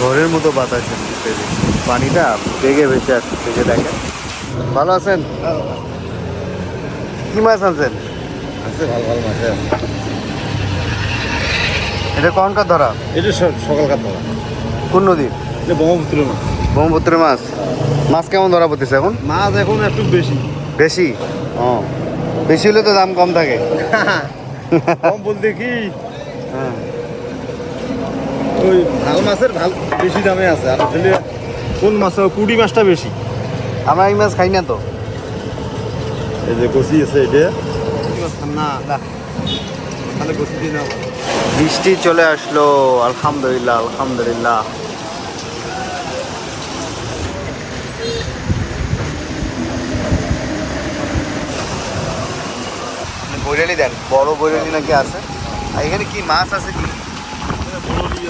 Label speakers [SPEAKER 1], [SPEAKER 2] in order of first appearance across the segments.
[SPEAKER 1] ঘরের মতো বাতাস পানিটা বেগে ভেসে আসছে থেকে দেখেন। ভালো আছেন? কি মাছ আনছেন?
[SPEAKER 2] আছে ভালো ভালো মাছ আছে
[SPEAKER 1] এটা কনকার ধরা?
[SPEAKER 2] এটা সকালকার ধরা।
[SPEAKER 1] কোন নদীর
[SPEAKER 2] এটা ব্রহ্মপুত্র মাছ।
[SPEAKER 1] ব্রহ্মপুত্রের মাছ। মাছ কেমন ধরা পড়তেছে এখন?
[SPEAKER 2] মাছ এখন একটু বেশি।
[SPEAKER 1] বেশি? ও বেশি হলে তো দাম কম থাকে।
[SPEAKER 2] কম বলতে কি?
[SPEAKER 1] হ্যাঁ।
[SPEAKER 2] ওই ভালো মাছের ভালো বেশি দামে আছে। আর আসলে কোন মাছ কুড়ি মাছটা বেশি।
[SPEAKER 1] আমরা এই মাছ খাই না তো।
[SPEAKER 2] এই যে কচি আছে এটা। না তাহলে কচি দিন
[SPEAKER 1] বৃষ্টি চলে আসলো আলহামদুলিল্লাহ আলহামদুলিল্লাহ। বৈরালি দেন বড় বৈরালি নাকি আছে? আর এখানে কি মাছ আছে কি
[SPEAKER 2] বড়ি আছে বাঁশপাতাড়ি আছে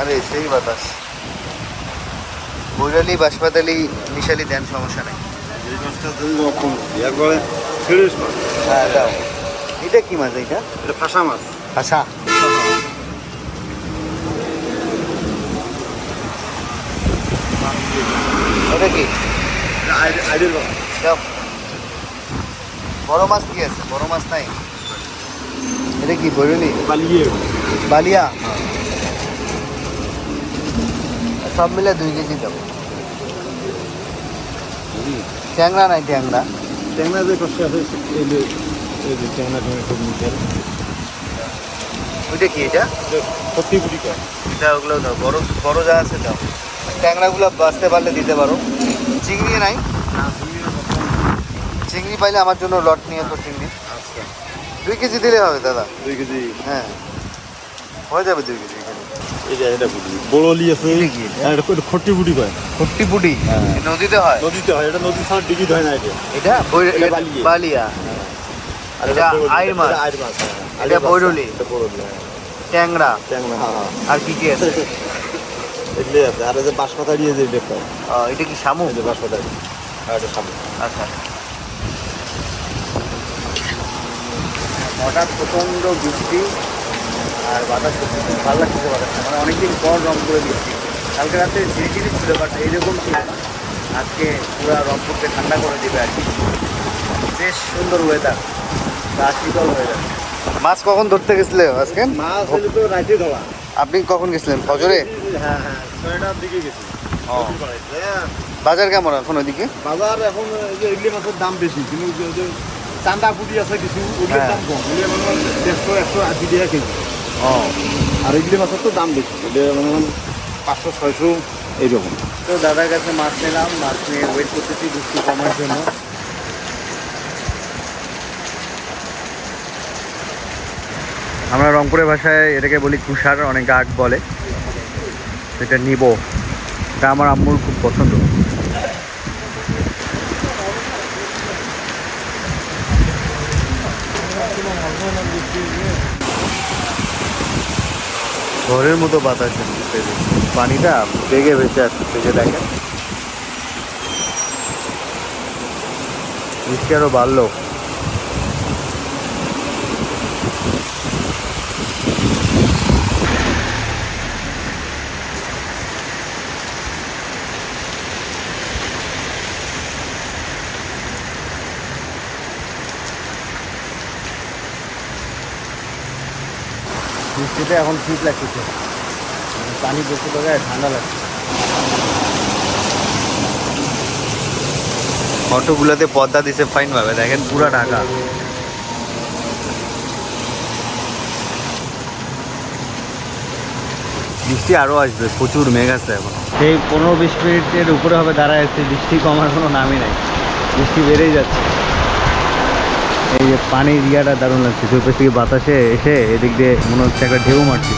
[SPEAKER 1] আরে, সেই বাতাস। বৈরালি বাঁশপাতালি মিশালি দেন, সমস্যা নেই। হ্যাঁ দাও। এটা কি মাছ এটা?
[SPEAKER 2] এটা ফাঁসা মাছ
[SPEAKER 1] আচ্ছা ওটা কি বড় মাছ কি আছে? বড় মাছ নাই। এটা কি, বৈরলি?
[SPEAKER 2] পালিয়ে
[SPEAKER 1] বালিয়া। সব মিলে দুই কেজি দেবো ট্যাংরা নাই ট্যাংরা।
[SPEAKER 2] ট্যাংরা যে কষ্ট আছে এই যে এই যে ট্যাংরা ট্যাংরা সব নিতে
[SPEAKER 1] ওইটা কি এটা?
[SPEAKER 2] সত্যি বুড়ি
[SPEAKER 1] এটা ওগুলো দাও বড় বড় যা আছে দাও। ট্যাংরাগুলো বাঁচতে পারলে দিতে পারো। চিংড়ি নাই? চিংড়ি পাইলে আমার জন্য লট নিয়ে তো চিংড়ি।
[SPEAKER 2] আচ্ছা।
[SPEAKER 1] দুই কেজি দিলে হবে দাদা।
[SPEAKER 2] দুই কেজি।
[SPEAKER 1] হ্যাঁ। হয়ে যাবে দুই কেজি এখানে।
[SPEAKER 2] এটা এটা বুড়ি বড়লি আছে
[SPEAKER 1] কি এটা?
[SPEAKER 2] হ্যাঁ, খট্টি বুড়ি কয়? হ্যাঁ।
[SPEAKER 1] নদীতে হয়?
[SPEAKER 2] নদীতে হয় এটা নদী ছাড়া ডিগি হয় না এটা?
[SPEAKER 1] এটা
[SPEAKER 2] বালিয়া।
[SPEAKER 1] বালিয়া।
[SPEAKER 2] আর
[SPEAKER 1] এটা আইর মাছ।
[SPEAKER 2] আইর মাছ হ্যাঁ।
[SPEAKER 1] এটা
[SPEAKER 2] এটা বড়লি হ্যাঁ।
[SPEAKER 1] ট্যাংরা।
[SPEAKER 2] ট্যাংরা হ্যাঁ হ্যাঁ।
[SPEAKER 1] আর কি কি আছে?
[SPEAKER 2] এগুলি আছে। আর যে বাঁশপাতাড়ি এই যে দেখো
[SPEAKER 1] এটা কি
[SPEAKER 2] এই যে আর এটা সামনে
[SPEAKER 1] আচ্ছা। হঠাৎ প্রচণ্ড বৃষ্টি। আর বাতাস খুব ভালো লাগছে বাতাসটা। মানে অনেকদিন পর রংপুরে বৃষ্টি কালকে রাতে ঝিরিঝিরি ছিল বাট এইরকম ছিল না। আজকে পুরো রংপুরকে ঠান্ডা করে দেবে আর কি। বেশ সুন্দর ওয়েদার গা শীতল ওয়েদার মাছ কখন ধরতে গেছিলে আজকে?
[SPEAKER 2] মাছ হলে তো রাইতে ধরা।
[SPEAKER 1] আপনি কখন গেছিলেন? ফজরে?
[SPEAKER 2] হ্যাঁ হ্যাঁ ছয়টার দিকে গেছি।
[SPEAKER 1] বাজার কেমন এখন ওইদিকে?
[SPEAKER 2] বাজার এখন এগুলি মাছের দাম বেশি কিন্তু চান্দা পুটি আছে কিছু ওগুলির
[SPEAKER 1] হ্যাঁ।
[SPEAKER 2] দাম কম। দেড়শো একশো আশি টাকা কেজি।
[SPEAKER 1] ও
[SPEAKER 2] আর এগুলি মাছের তো দাম বেশি মানে পাঁচশো ছয়শো এইরকম।
[SPEAKER 1] তো দাদার কাছে মাছ নিলাম। মাছ নিয়ে ওয়েট করতেছি বৃষ্টি কমার জন্য। আমরা রংপুরের ভাষায় এটাকে বলি কুষার অনেক আট বলে। এটা নিব। এটা আমার আম্মুর খুব পছন্দ। ঘরের মতো বাতাস পানিটা বেগে ভেসে আসছে ভেজে দেখেন। আরও বাড়লো। বৃষ্টিতে এখন শীত লাগতেছে পানি বেশি করে ঠান্ডা লাগছে। অটোগুলোতে পদ্মা দিছে ফাইন ভাবে। দেখেন পুরা ঢাকা। বৃষ্টি আরও আসবে প্রচুর মেঘ আছে এখন। সেই পনেরো বিশ মিনিটের উপরে হবে দাঁড়ায় আছে বৃষ্টি কমার কোনো নামই নাই। বৃষ্টি বেড়েই যাচ্ছে। এই যে পানির ইয়াটা দারুণ লাগছে সুপেশ থেকে বাতাসে এসে এদিক দিয়ে মনে হচ্ছে একটা ঢেউ মারছে।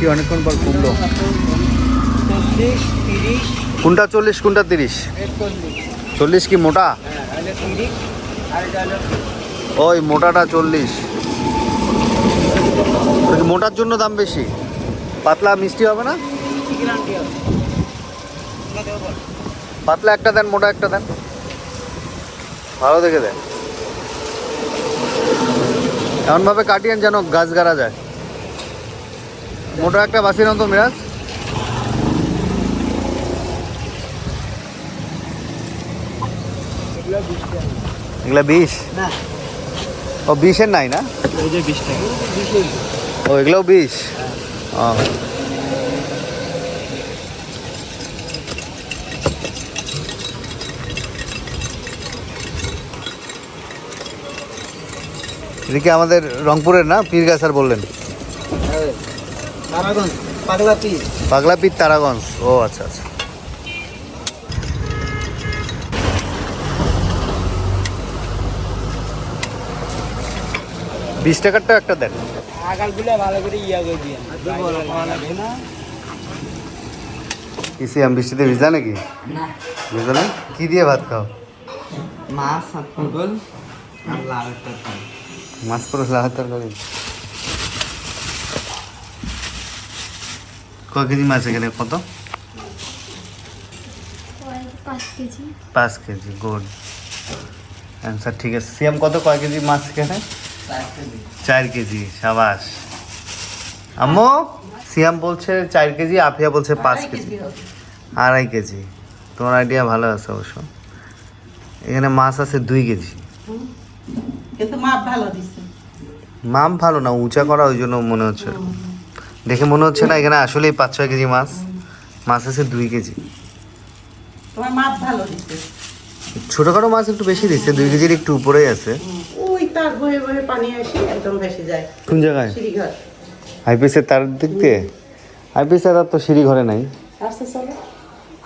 [SPEAKER 1] বৃষ্টি অনেকক্ষণ পর কমলো কোনটা চল্লিশ, কোনটা তিরিশ? চল্লিশ কি মোটা? ওই মোটাটা চল্লিশ। মোটার জন্য দাম বেশি? পাতলা মিষ্টি হবে না? পাতলা একটা দেন, মোটা একটা দেন। ভালো দেখে দেন। এমনভাবে কাটিয়েন যেন গাছ গাড়া যায়। মোটা একটা বাসি নাও তো মিরাজ।
[SPEAKER 3] এগুলো বিশ?
[SPEAKER 1] ও বিশের নাই না? ও এগুলোও বিশ? ও। এটা কি আমাদের রংপুরের না? পীরগাছার বললেন।
[SPEAKER 3] তারাগঞ্জ
[SPEAKER 1] তারাগঞ্জ। ও আচ্ছা আচ্ছা। বিশ টাকারটা একটা দেন
[SPEAKER 3] আগালগুলো ভালো করে ইয়া করে দিয়ে
[SPEAKER 1] বৃষ্টিতে ভিজা নাকি?
[SPEAKER 3] না।
[SPEAKER 1] ভিজা না? কি দিয়ে ভাত খাও?
[SPEAKER 3] মাছ আর পটল আর লাউ
[SPEAKER 1] মাছ তরকারি। ক কেজি মাছ এখানে? কত?
[SPEAKER 4] পাঁচ কেজি।
[SPEAKER 1] গুড। অ্যান্সার ঠিক আছে। সিএম কত কয় কেজি মাছ এখানে? চার কেজি। সাবাস। আম্মু সিয়াম বলছে চার কেজি আফিয়া বলছে পাঁচ কেজি। আড়াই কেজি। তোমার আইডিয়া ভালো আছে অবশ্য। এখানে মাছ আছে দুই কেজি।
[SPEAKER 5] কিন্তু মাপ ভালো দিচ্ছে।
[SPEAKER 1] মাম ভালো না উঁচা করা ওই জন্য মনে হচ্ছে। দেখে মনে হচ্ছে না এখানে আসলেই পাঁচ ছয় কেজি মাছ। মাছ আছে দুই কেজি।
[SPEAKER 5] তোমার মাপ ভালো দিচ্ছে
[SPEAKER 1] ছোটোখাটো মাছ একটু বেশি দিচ্ছে দুই কেজির একটু উপরেই আছে।
[SPEAKER 5] ওই তার বয়ে বয়ে পানি আসে একদম ভেসে যায়।
[SPEAKER 1] কোন জায়গায়?
[SPEAKER 5] সিঁড়িঘর।
[SPEAKER 1] হাইপিসের তার দিক দিয়ে? হাইপিসে তার তো সিঁড়ি ঘরে নাই
[SPEAKER 5] আসতে চলো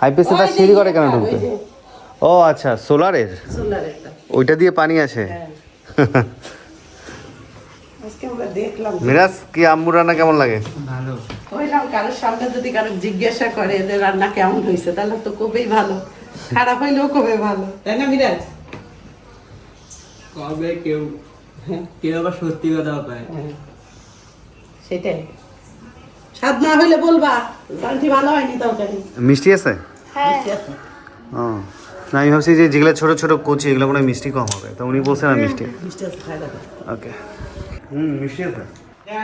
[SPEAKER 1] হাইপিসে তার সিঁড়ি ঘরে কেন ঢুকবে? ও আচ্ছা সোলারের?
[SPEAKER 5] সোলার একটা।
[SPEAKER 1] ওইটা দিয়ে পানি আসে?
[SPEAKER 5] হ্যাঁ। দেখলাম
[SPEAKER 1] মিরাজ কি আম্মু রান্না কেমন লাগে?
[SPEAKER 3] ভালো।
[SPEAKER 5] কারোর সামনে যদি কারও জিজ্ঞাসা করে যে রান্না কেমন হয়েছে তাহলে তো খুবই ভালো। খারাপ হইলেও খুবই ভালো। তাই না মিরাজ?
[SPEAKER 3] কবে কেউ কেউ আবার সত্যি কথা পায়
[SPEAKER 5] হ্যাঁ। সেটাই। স্বাদ না হইলে বলবা ভালো হয়নি তরকারি।
[SPEAKER 1] মিষ্টি আছে?
[SPEAKER 4] হ্যাঁ।
[SPEAKER 1] ও না আমি ভাবছি যে যেগুলো ছোটো ছোটো কচি এগুলো মনে হয় মিষ্টি কম হবে। তো উনি বলছেন না মিষ্টি। ওকে হুম মিষ্টি আছে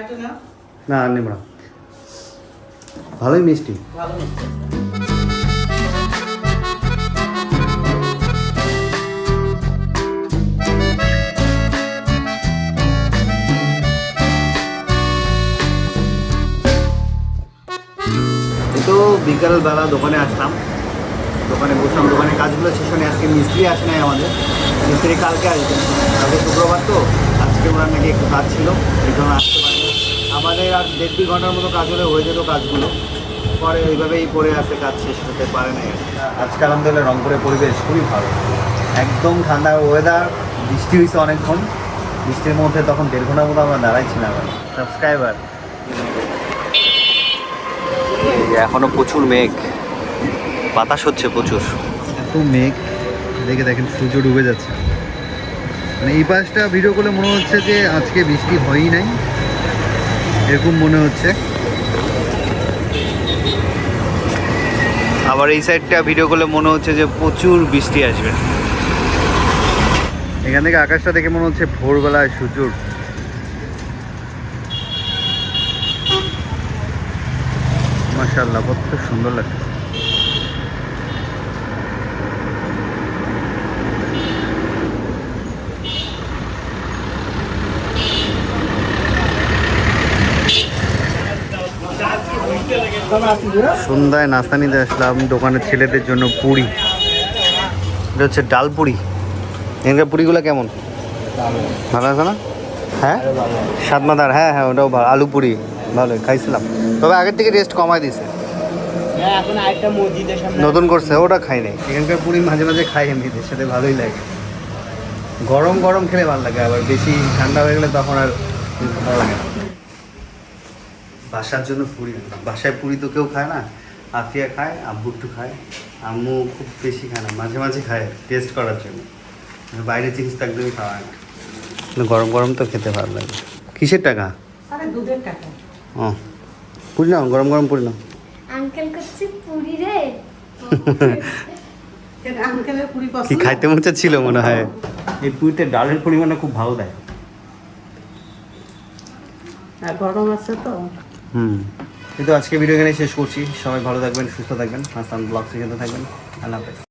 [SPEAKER 5] তো না
[SPEAKER 1] আর নেব না। ভালোই মিষ্টি।
[SPEAKER 5] ভালো মিষ্টি।
[SPEAKER 1] এই তো বিকালবেলা দোকানে আসলাম। দোকানে বসলাম দোকানে কাজগুলো শেষ হয়নি। আজকে মিস্ত্রি আসে নাই আমাদের। মিস্ত্রি কালকে আসবে। কালকে শুক্রবার তো। আজকে ওনার নাকি একটু কাজ ছিল এই জন্য আসতে পারেনি। আমাদের আর দেড় দুই ঘণ্টার মতো কাজ হলে হয়ে যেত কাজগুলো। পরে ওইভাবেই পড়ে আছে কাজ শেষ হতে পারে না আজকে আলহামদুলিল্লাহ রংপুরের পরিবেশ খুবই ভালো। একদম ঠান্ডা ওয়েদার বৃষ্টি হয়েছে অনেকক্ষণ। বৃষ্টির মধ্যে তখন দেড় ঘণ্টার মতো আমরা দাঁড়াইছিলাম সাবস্ক্রাইবার এখনও প্রচুর মেঘ। বাতাস হচ্ছে প্রচুর। এত মেঘ দেখে দেখেন সূর্য ডুবে যাচ্ছে। মানে এই পাশটা ভিডিও করলে মনে হচ্ছে যে আজকে বৃষ্টি হয়ই নাই। এরকম মনে হচ্ছে। আবার এই সাইডটা ভিডিও করলে মনে হচ্ছে যে প্রচুর বৃষ্টি আসবে। এখান থেকে আকাশটা দেখে মনে হচ্ছে ভোরবেলায় সূর্য মাশাল্লাহ কত সুন্দর লাগছে। সন্ধ্যায় নাস্তা নিতে আসলাম, দোকানের ছেলেদের জন্য পুরি। এটা হচ্ছে ডাল পুরি। এখানকার পুরিগুলো কেমন? ভালো আছে না? হ্যাঁ? সাতমাদার হ্যাঁ হ্যাঁ ওটাও ভালো আলু পুরি। ভালো খাইছিলাম। তবে আগের থেকে টেস্ট কমায় দিছে। নতুন করছে, ওটা খাই নাই। এখানকার পুরি মাঝে মাঝে খাই এমনিতে সাথে ভালোই লাগে। গরম গরম খেলে ভালো লাগে, আবার বেশি ঠান্ডা হয়ে গেলে তখন আর ভালো লাগে না। বাসার জন্য পুরি আনলাম বাসায় পুরি তো কেউ খায় না আফিয়া খায় আব্বু একটু খায়। আম্মু খুব বেশি খায় না মাঝে মাঝে খায় টেস্ট করার জন্য। বাইরে জিনিস তো একদমই খাওয়া হয় না। গরম গরম তো খেতে ভালো লাগে। কিসের টাকা?
[SPEAKER 5] আরে দুধের টাকা।
[SPEAKER 1] ও পুরি নাও গরম গরম পুরি নাও।
[SPEAKER 4] আঙ্কেল করছে পুরি রে।
[SPEAKER 1] কি খাইতে মনে ছিল মনে হয়? এই পুরিতে ডালের পরিমাণটা খুব ভালো দেয়।
[SPEAKER 5] আর গরম আছে তো।
[SPEAKER 1] হুম। কিন্তু আজকে ভিডিও এখানে শেষ করছি। সবাই ভালো থাকবেন, সুস্থ থাকবেন। হাসান ব্লগ সেখানে থাকবেন। আল্লাহ হাফেজ।